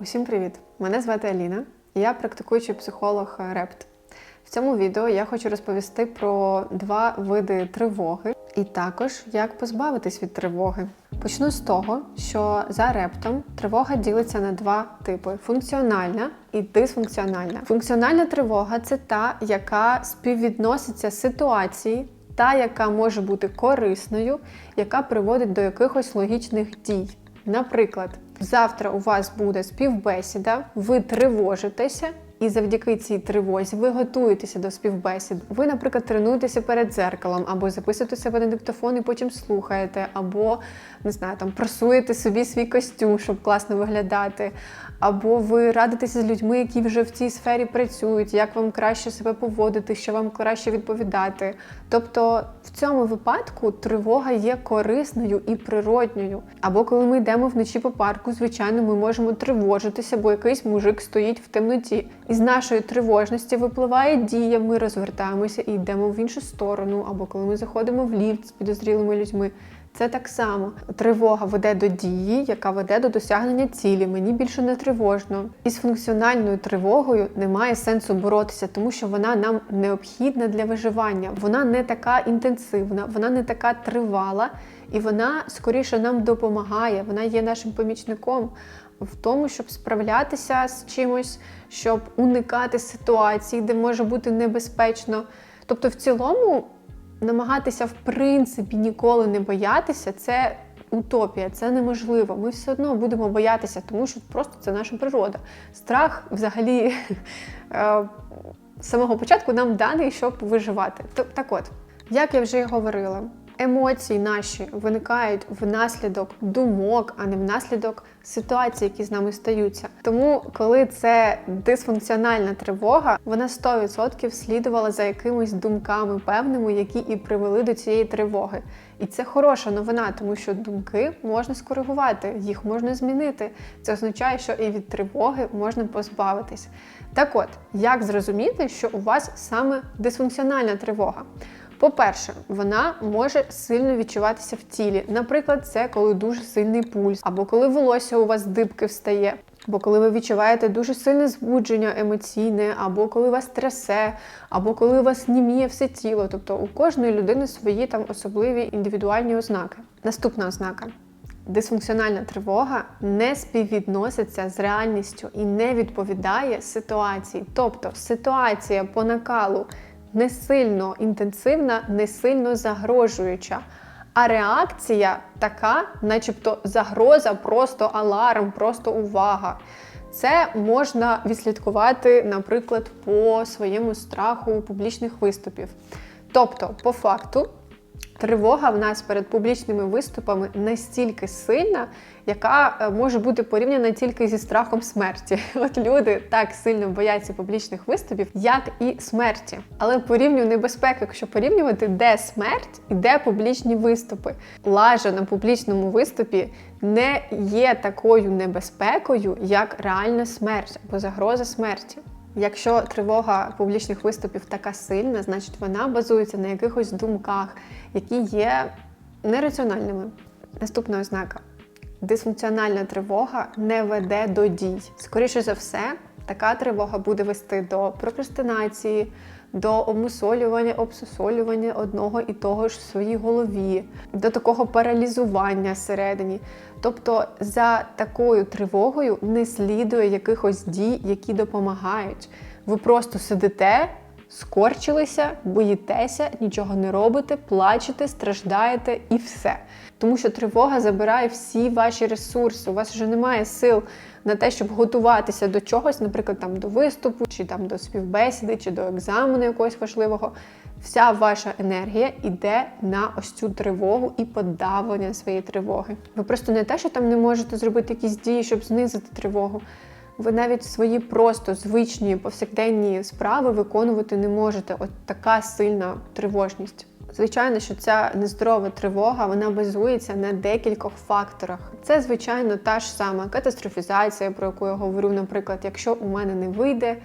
Усім привіт! Мене звати Аліна, я практикуючий психолог РЕПТ. В цьому відео я хочу розповісти про два види тривоги і також як позбавитись від тривоги. Почну з того, що за рептом тривога ділиться на два типи: функціональна і дисфункціональна. Функціональна тривога це та, яка співвідноситься ситуації, та, яка може бути корисною, яка приводить до якихось логічних дій. Наприклад, завтра у вас буде співбесіда, ви тривожитеся, і завдяки цій тривозі ви готуєтеся до співбесід. Ви, наприклад, тренуєтеся перед дзеркалом, або записуєте себе на диктофон і потім слухаєте, або не знаю, там прасуєте собі свій костюм, щоб класно виглядати, або ви радитеся з людьми, які вже в цій сфері працюють, як вам краще себе поводити, що вам краще відповідати. Тобто в цьому випадку тривога є корисною і природньою. Або коли ми йдемо вночі по парку, звичайно, ми можемо тривожитися, бо якийсь мужик стоїть в темноті. І з нашої тривожності випливає дія, ми розвертаємося і йдемо в іншу сторону, або коли ми заходимо в ліфт з підозрілими людьми. Це так само. Тривога веде до дії, яка веде до досягнення цілі. Мені більше не тривожно. Із функціональною тривогою немає сенсу боротися, тому що вона нам необхідна для виживання. Вона не така інтенсивна, вона не така тривала, і вона скоріше нам допомагає. Вона є нашим помічником в тому, щоб справлятися з чимось, щоб уникати ситуацій, де може бути небезпечно. Тобто, в цілому намагатися в принципі ніколи не боятися це утопія, це неможливо. Ми все одно будемо боятися, тому що просто це наша природа. Страх взагалі е, з самого початку нам даний, щоб виживати. Так от, як я вже й говорила. Емоції наші виникають внаслідок думок, а не внаслідок ситуацій, які з нами стаються. Тому, коли це дисфункціональна тривога, вона 100% слідувала за якимись думками певними, які і привели до цієї тривоги. І це хороша новина, тому що думки можна скоригувати, їх можна змінити. Це означає, що і від тривоги можна позбавитись. Так от, як зрозуміти, що у вас саме дисфункціональна тривога? По-перше, вона може сильно відчуватися в тілі. Наприклад, це коли дуже сильний пульс, або коли волосся у вас дибки встає, або коли ви відчуваєте дуже сильне збудження емоційне, або коли вас трясе, або коли у вас німіє все тіло. Тобто у кожної людини свої там особливі індивідуальні ознаки. Наступна ознака. Дисфункціональна тривога не співвідноситься з реальністю і не відповідає ситуації. Тобто ситуація по накалу не сильно інтенсивна, не сильно загрожуюча. А реакція така, начебто загроза, просто аларм, просто увага. Це можна відслідкувати, наприклад, по своєму страху публічних виступів. Тобто, по факту, Тривога в нас перед публічними виступами настільки сильна, яка е, може бути порівняна тільки зі страхом смерті. От люди так сильно бояться публічних виступів, як і смерті. Але по рівню небезпеки, якщо порівнювати, де смерть і де публічні виступи. Лажа на публічному виступі не є такою небезпекою, як реальна смерть або загроза смерті. Якщо тривога публічних виступів така сильна, значить вона базується на якихось думках, які є нераціональними. Наступна ознака: дисфункціональна тривога не веде до дій. Скоріше за все, така тривога буде вести до прокрастинації, до обмусолювання, обсусолювання одного і того ж в своїй голові, до такого паралізування всередині. Тобто за такою тривогою не слідує якихось дій, які допомагають. Ви просто сидите, скорчилися, боїтеся, нічого не робите, плачете, страждаєте і все. Тому що тривога забирає всі ваші ресурси. У вас вже немає сил на те, щоб готуватися до чогось, наприклад, там до виступу, чи там до співбесіди, чи до екзамену якогось важливого. Вся ваша енергія йде на ось цю тривогу і подавлення своєї тривоги. Ви просто не те, що там не можете зробити якісь дії, щоб знизити тривогу. Ви навіть свої просто звичні повсякденні справи виконувати не можете. От така сильна тривожність. Звичайно, що ця нездорова тривога вона базується на декількох факторах. Це, звичайно, та ж сама катастрофізація, про яку я говорю, наприклад, якщо у мене не вийде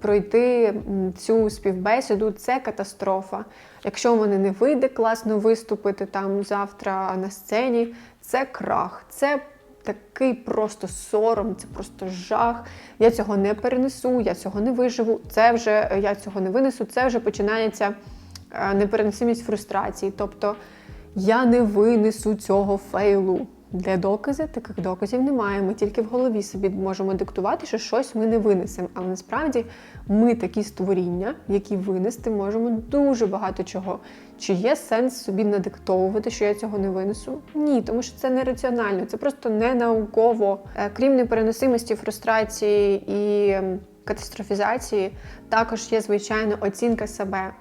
пройти цю співбесіду, це катастрофа. Якщо у мене не вийде класно виступити там завтра на сцені, це крах. Це такий просто сором, це просто жах. Я цього не перенесу, я цього не виживу. Це вже я цього не винесу. Це вже починається непереносимість фрустрації. Тобто я не винесу цього фейлу. Де докази? Таких доказів немає. Ми тільки в голові собі можемо диктувати, що щось ми не винесемо. Але насправді ми такі створіння, які винести можемо дуже багато чого. Чи є сенс собі надиктовувати, що я цього не винесу? Ні, тому що це нераціонально, це просто не науково. Е, Крім непереносимості, фрустрації і ем, катастрофізації, також є звичайно оцінка себе.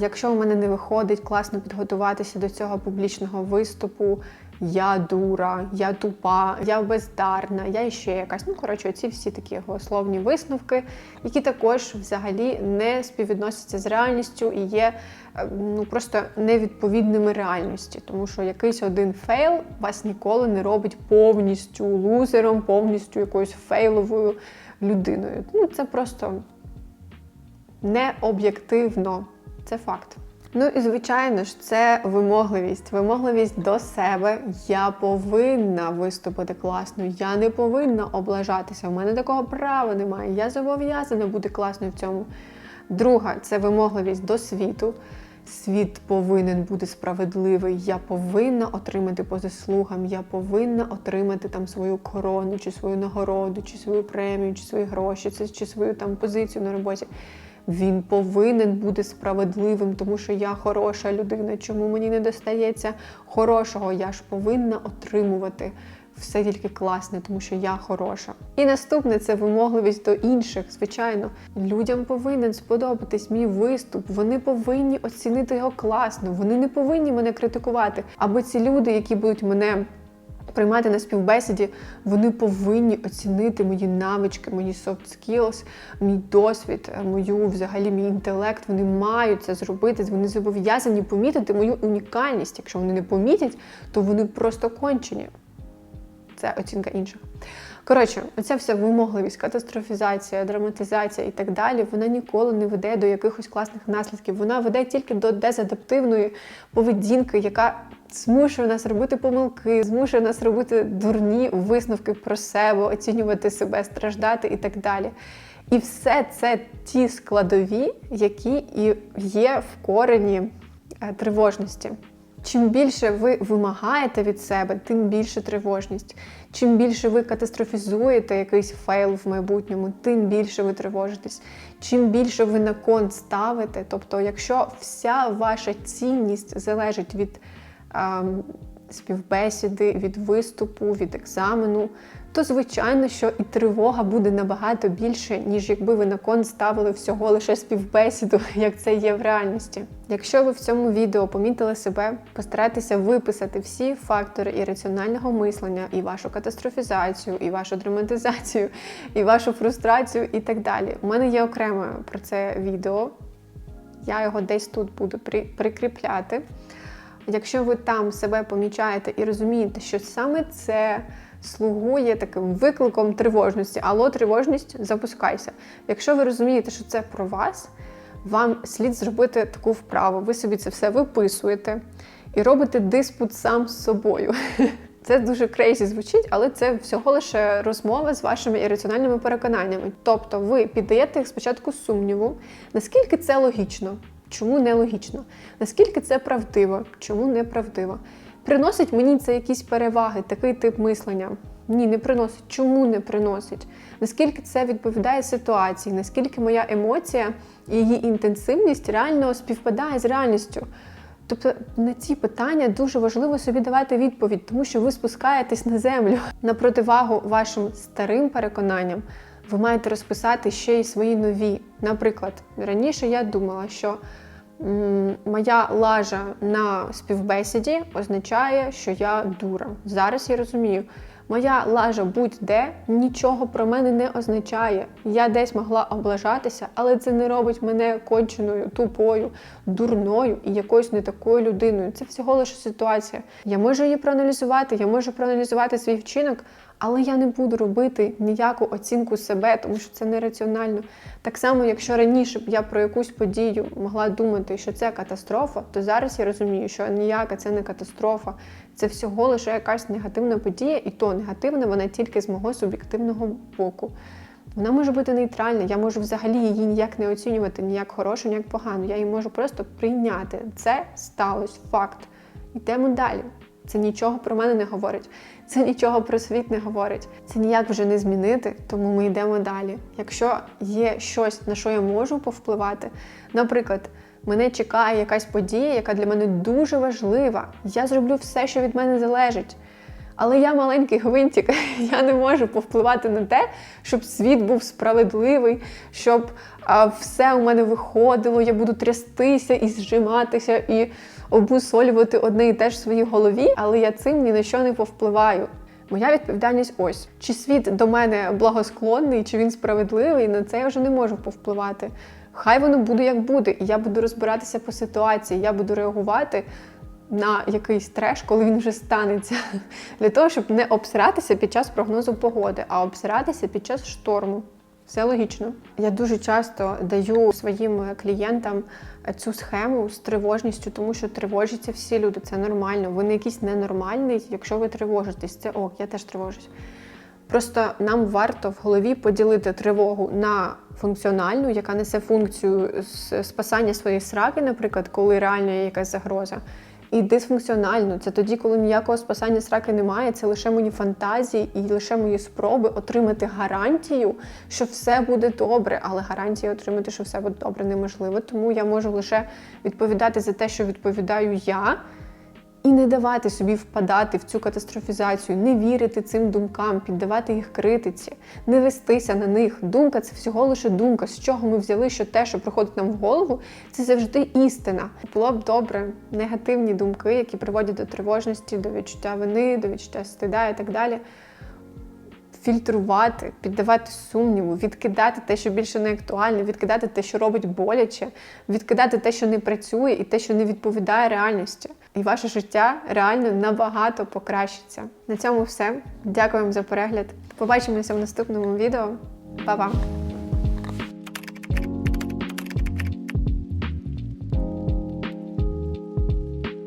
Якщо у мене не виходить класно підготуватися до цього публічного виступу, я дура, я тупа, я бездарна, я ще якась. Ну, коротше, ці всі такі голословні висновки, які також взагалі не співвідносяться з реальністю і є е, ну, просто невідповідними реальності. Тому що якийсь один фейл вас ніколи не робить повністю лузером, повністю якоюсь фейловою людиною. Ну, це просто не об'єктивно. Це факт. Ну і звичайно ж, це вимогливість. Вимогливість до себе. Я повинна виступити класно, я не повинна облажатися. У мене такого права немає. Я зобов'язана бути класною в цьому. Друга це вимогливість до світу. Світ повинен бути справедливий. Я повинна отримати по заслугам, я повинна отримати там свою корону, чи свою нагороду, чи свою премію, чи свої гроші, чи, свою там позицію на роботі. Він повинен бути справедливим, тому що я хороша людина. Чому мені не достається хорошого? Я ж повинна отримувати все тільки класне, тому що я хороша. І наступне це вимогливість до інших. Звичайно, людям повинен сподобатись мій виступ. Вони повинні оцінити його класно. Вони не повинні мене критикувати. Або ці люди, які будуть мене приймати на співбесіді, вони повинні оцінити мої навички, мої soft skills, мій досвід, мою взагалі мій інтелект. Вони мають це зробити. Вони зобов'язані помітити мою унікальність. Якщо вони не помітять, то вони просто кончені. Це оцінка інших. Коротше, оця вся вимогливість, катастрофізація, драматизація і так далі, вона ніколи не веде до якихось класних наслідків. Вона веде тільки до дезадаптивної поведінки, яка змушує нас робити помилки, змушує нас робити дурні висновки про себе, оцінювати себе, страждати і так далі. І все це ті складові, які і є в корені е, тривожності. Чим більше ви вимагаєте від себе, тим більше тривожність. Чим більше ви катастрофізуєте якийсь фейл в майбутньому, тим більше ви тривожитесь. Чим більше ви на кон ставите, тобто, якщо вся ваша цінність залежить від співбесіди, від виступу, від екзамену, то звичайно, що і тривога буде набагато більше, ніж якби ви на кон ставили всього лише співбесіду, як це є в реальності. Якщо ви в цьому відео помітили себе, постарайтеся виписати всі фактори ірраціонального мислення, і вашу катастрофізацію, і вашу драматизацію, і вашу фрустрацію, і так далі. У мене є окреме про це відео. Я його десь тут буду при- прикріпляти. Якщо ви там себе помічаєте і розумієте, що саме це слугує таким викликом тривожності, алло, тривожність, запускайся. Якщо ви розумієте, що це про вас, вам слід зробити таку вправу. Ви собі це все виписуєте і робите диспут сам з собою. Це дуже крейзі звучить, але це всього лише розмова з вашими ірраціональними переконаннями. Тобто ви піддаєте їх спочатку сумніву, наскільки це логічно, чому не логічно, наскільки це правдиво, чому неправдиво. Приносить мені це якісь переваги, такий тип мислення? Ні, не приносить. Чому не приносить? Наскільки це відповідає ситуації, наскільки моя емоція і її інтенсивність реально співпадає з реальністю? Тобто на ці питання дуже важливо собі давати відповідь, тому що ви спускаєтесь на землю. На противагу вашим старим переконанням ви маєте розписати ще й свої нові. Наприклад, раніше я думала, що моя лажа на співбесіді означає, що я дура. Зараз я розумію. Моя лажа будь-де нічого про мене не означає. Я десь могла облажатися, але це не робить мене конченою, тупою, дурною і якоюсь не такою людиною. Це всього лише ситуація. Я можу її проаналізувати, я можу проаналізувати свій вчинок, Але я не буду робити ніяку оцінку себе, тому що це нераціонально. Так само, якщо раніше б я про якусь подію могла думати, що це катастрофа, то зараз я розумію, що ніяка це не катастрофа, це всього лише якась негативна подія, і то негативна вона тільки з мого суб'єктивного боку. Вона може бути нейтральна, я можу взагалі її ніяк не оцінювати, ніяк хорошу, ніяк погану. Я її можу просто прийняти. Це сталося, факт. Йдемо далі. Це нічого про мене не говорить, це нічого про світ не говорить. Це ніяк вже не змінити, тому ми йдемо далі. Якщо є щось, на що я можу повпливати, наприклад, мене чекає якась подія, яка для мене дуже важлива. Я зроблю все, що від мене залежить. Але я маленький гвинтик, я не можу повпливати на те, щоб світ був справедливий, щоб а, все у мене виходило, я буду трястися і зжиматися, і обмусолювати одне і те ж в своїй голові, але я цим ні на що не повпливаю. Моя відповідальність ось: чи світ до мене благосклонний, чи він справедливий, на це я вже не можу повпливати. Хай воно буде як буде, і я буду розбиратися по ситуації, я буду реагувати на якийсь треш, коли він вже станеться, для того, щоб не обсиратися під час прогнозу погоди, а обсиратися під час шторму. Все логічно. Я дуже часто даю своїм клієнтам цю схему з тривожністю, тому що тривожаться всі люди. Це нормально. Ви не якийсь ненормальний, якщо ви тривожитесь. Це ок, я теж тривожусь. Просто нам варто в голові поділити тривогу на функціональну, яка несе функцію спасання своєї сраки, наприклад, коли реально є якась загроза. І дисфункціональну це тоді, коли ніякого спасання сраки немає, це лише мої фантазії і лише мої спроби отримати гарантію, що все буде добре, але гарантії отримати, що все буде добре, неможливо. Тому я можу лише відповідати за те, що відповідаю я, і не давати собі впадати в цю катастрофізацію, не вірити цим думкам, піддавати їх критиці, не вестися на них. Думка це всього лише думка. З чого ми взяли, що те, що приходить нам в голову, це завжди істина. Було б добре негативні думки, які приводять до тривожності, до відчуття вини, до відчуття стида і так далі. Фільтрувати, піддавати сумніву, відкидати те, що більше не актуальне, відкидати те, що робить боляче, відкидати те, що не працює, і те, що не відповідає реальності. І ваше життя реально набагато покращиться. На цьому все. Дякую вам за перегляд. Побачимося в наступному відео. Па-па!